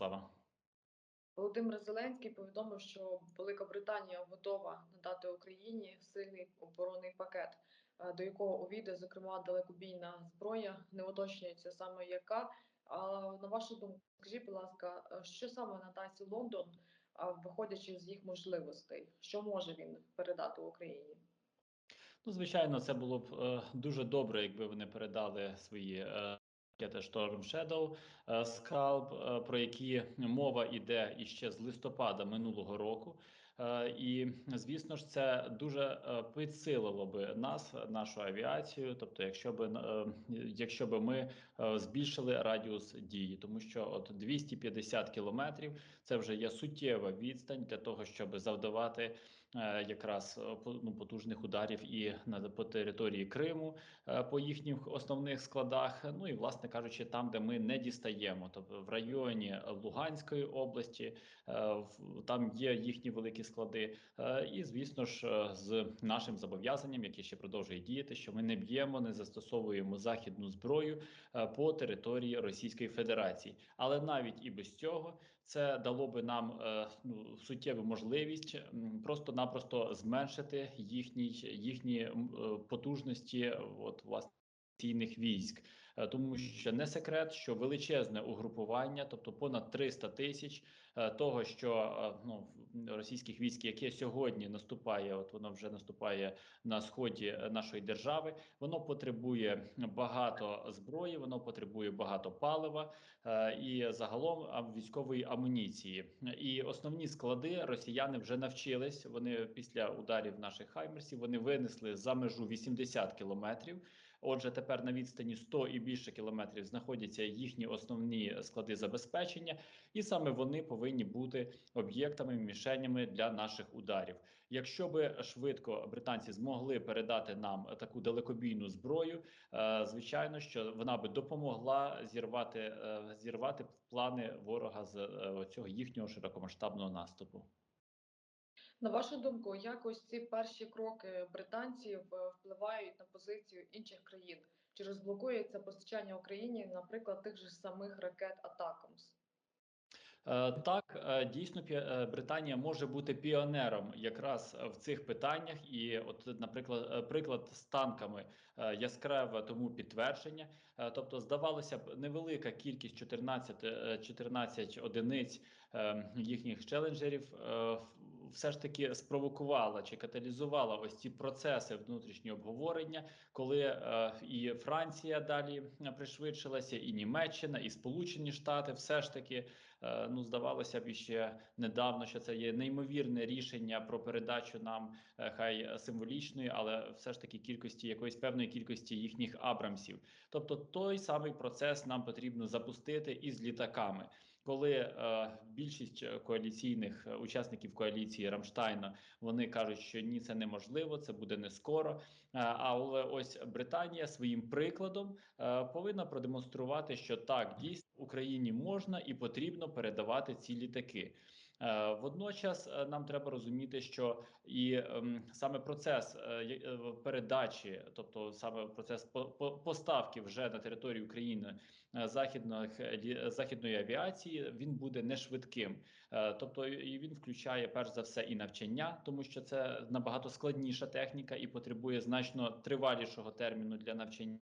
Мирослава. Володимир Зеленський повідомив, що Велика Британія готова надати Україні сильний оборонний пакет, е, до якого увійде зокрема далекобійна зброя, не уточнюється саме яка. А на вашу думку, скажіть, будь ласка, е, що саме надасть Лондон, виходячи з їх можливостей, що може він передати Україні? Ну, звичайно, це було б е, дуже добре, якби вони передали свої е, Storm Shadow, е, Scalp, е, про які мова йде іще з листопада минулого року. Е, і звісно ж, це дуже підсилило би нас, нашу авіацію. Тобто, якщо би якщо би ми збільшили радіус дії, тому що от 250 кілометрів це вже є суттєва відстань для того, щоб завдавати якраз ну, потужних ударів і на по території Криму по їхніх основних складах. Ну і власне кажучи, там, де ми не дістаємо, тобто в районі Луганської області, е, там є їхні великі склади, е, і звісно ж, е, з нашим зобов'язанням, яке ще продовжує діяти, що ми не б'ємо, не застосовуємо західну зброю по території Російської Федерації, але навіть і без цього це дало би нам ну, суттєву можливість просто-напросто зменшити їхні їхні потужності, от власне військ, е, тому що не секрет, що величезне угрупування, тобто понад 300 тисяч е, того, що е, ну російських військ, яке сьогодні наступає, от воно вже наступає на сході нашої держави. Воно потребує багато зброї, воно потребує багато палива і загалом військової амуніції. І основні склади росіяни вже навчились. Вони після ударів наших хаймерсів вони винесли за межу 80 кілометрів. Отже, тепер на відстані 100 і більше кілометрів знаходяться їхні основні склади забезпечення, і саме вони повинні бути об'єктами мішенями для наших ударів. Якщо би швидко британці змогли передати нам таку далекобійну зброю, е, звичайно, що вона би допомогла зірвати е, зірвати плани ворога з е, цього їхнього широкомасштабного наступу. На вашу думку, як ось ці перші кроки британців впливають на позицію інших країн? Чи розблокується постачання Україні, наприклад, тих же самих ракет Атакамс? Е, так, е, дійсно, е, Британія може бути піонером якраз в цих питаннях, і, от, наприклад, приклад з танками яскраве тому підтвердження. Тобто, здавалося б, невелика кількість 14 14 одиниць їхніх челенджерів все ж таки спровокувала чи каталізувала ось ці процеси внутрішнього обговорення, коли і Франція далі пришвидшилася, і Німеччина, і Сполучені Штати все ж таки ну здавалося б іще недавно, що це є неймовірне рішення про передачу нам е, хай символічної, але все ж таки кількості якоїсь певної кількості їхніх абрамсів. Тобто той самий процес нам потрібно запустити із літаками. Коли е, більшість коаліційних учасників коаліції Рамштайна вони кажуть, що ні, це неможливо, це буде не скоро. Е, але ось Британія своїм прикладом е, повинна продемонструвати, що так дійсно Україні можна і потрібно передавати ці літаки. Е, водночас е, нам треба розуміти, що і ем, саме процес е, передачі, тобто саме процес поставки вже на територію України західних західної авіації, він буде не швидким, тобто і він включає перш за все і навчання, тому що це набагато складніша техніка і потребує значно тривалішого терміну для навчання.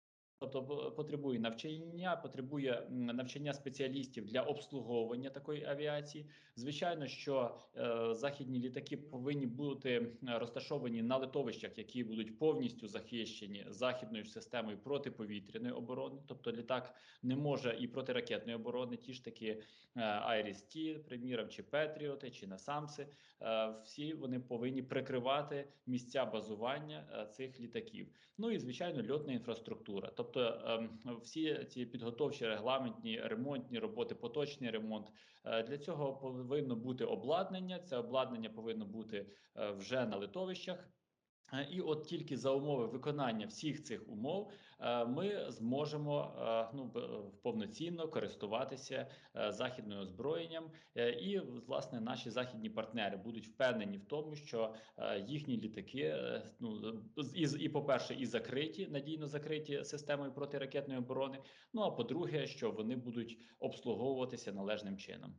Тобто потребує навчання, потребує навчання спеціалістів для обслуговування такої авіації. Звичайно, що е, західні літаки повинні бути розташовані на литовищах, які будуть повністю захищені західною системою протиповітряної оборони. Тобто літак не може і протиракетної оборони, ті ж таки Айріс-Ті, приміром, чи Петріоти, чи Насамси. Е, всі вони повинні прикривати місця базування е, цих літаків. Ну і звичайно, льотна інфраструктура. Тобто Тобто ем, всі ці підготовчі регламентні ремонтні роботи, поточний ремонт е, для цього повинно бути обладнання. Це обладнання повинно бути е, вже на литовищах. Е, і от тільки за умови виконання всіх цих умов ми зможемо ну повноцінно користуватися західним озброєнням, і власне наші західні партнери будуть впевнені в тому, що їхні літаки ну і, і по перше, і закриті надійно закриті системою протиракетної оборони. Ну а по-друге, що вони будуть обслуговуватися належним чином.